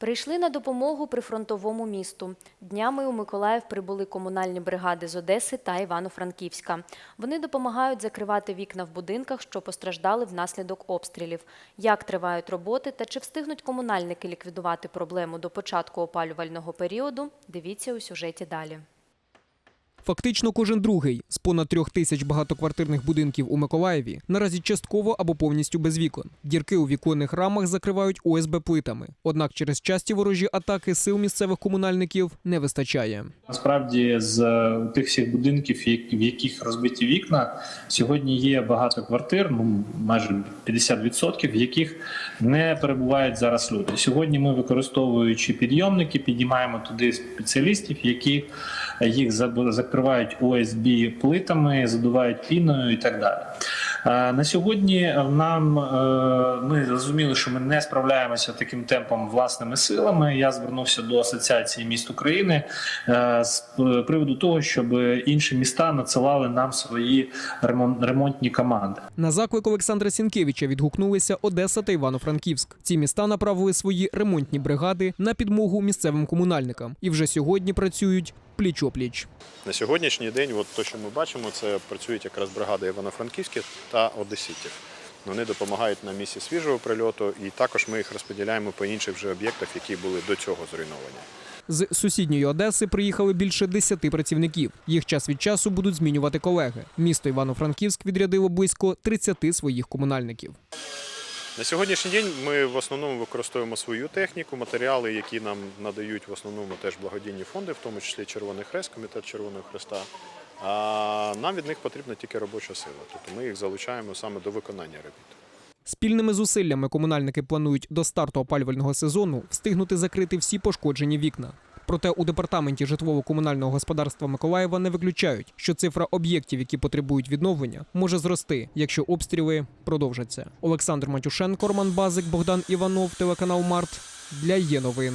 Прийшли на допомогу прифронтовому місту. Днями у Миколаїв прибули комунальні бригади з Одеси та Івано-Франківська. Вони допомагають закривати вікна в будинках, що постраждали внаслідок обстрілів. Як тривають роботи та чи встигнуть комунальники ліквідувати проблему до початку опалювального періоду, дивіться у сюжеті далі. Фактично кожен другий з понад трьох тисяч багатоквартирних будинків у Миколаєві наразі частково або повністю без вікон. Дірки у віконних рамах закривають ОСБ плитами. Однак через часті ворожі атаки сил місцевих комунальників не вистачає. Насправді, з тих всіх будинків, в яких розбиті вікна, сьогодні є багато квартир, ну майже 50%, в яких не перебувають зараз люди. Сьогодні ми, використовуючи підйомники, підіймаємо туди спеціалістів, які їх закривають ОСБ плитами, задувають піною і так далі. На сьогодні нам е, ми зрозуміли, що ми не справляємося таким темпом власними силами. Я звернувся до Асоціації міст України е, з приводу того, щоб інші міста надсилали нам свої ремон- ремонтні команди. На заклик Олександра Сінкевича відгукнулися Одеса та Івано-Франківськ. Ці міста направили свої ремонтні бригади на підмогу місцевим комунальникам і вже сьогодні працюють пліч-опліч. На сьогоднішній день, от то, що ми бачимо, це працюють якраз бригади Івано-Франківських та Одеситів. Вони допомагають на місці свіжого прильоту, і також ми їх розподіляємо по інших вже об'єктах, які були до цього зруйновані. З сусідньої Одеси приїхали більше десяти працівників. Їх час від часу будуть змінювати колеги. Місто Івано-Франківськ відрядило близько 30 своїх комунальників. На сьогоднішній день ми в основному використовуємо свою техніку, матеріали, які нам надають в основному теж благодійні фонди, в тому числі Червоний Хрест, Комітет Червоного Хреста. А нам від них потрібна тільки робоча сила. Тобто ми їх залучаємо саме до виконання робіт. Спільними зусиллями комунальники планують до старту опалювального сезону встигнути закрити всі пошкоджені вікна. Проте у департаменті житлово-комунального господарства Миколаєва не виключають, що цифра об'єктів, які потребують відновлення, може зрости, якщо обстріли продовжаться. Олександр Матюшенко, Роман Базик, Богдан Іванов, телеканал Март для є новин.